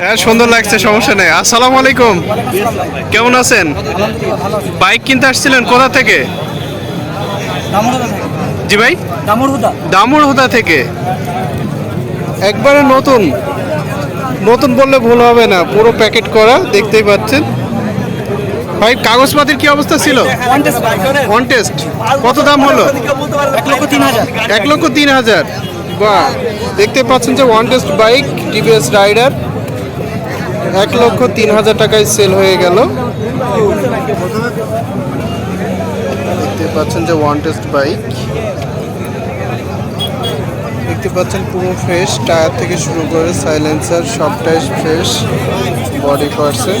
হ্যাঁ সুন্দর লাগছে, সমস্যা নেই। আসসালামু আলাইকুম। কেমন আছেন? বাইক কিনতে আসছিলেন কোথা থেকে? জি ভাই। দামোদা দামুড়হুদা থেকে। একবারে নতুন। নতুন বললে ভুল হবে না, পুরো প্যাকেট করা, দেখতেই পাচ্ছেন। ভাই, কাগজপাতির কি অবস্থা ছিল? টেস্ট কত দাম হলো? এক লক্ষ তিন হাজার। এক লক্ষ তিন হাজার বাহ, দেখতে পাচ্ছেন যে one test bike TVS rider এক লক্ষ তিন হাজার টাকায় সেল হয়ে গেল। দেখতে পাচ্ছেন যে ওয়ান টেস্ট বাইক দেখতে পাচ্ছেন পুরো ফ্রেশ টায়ার থেকে শুরু করে সাইলেন্সার সবটাই ফ্রেশ বডি পার্সেন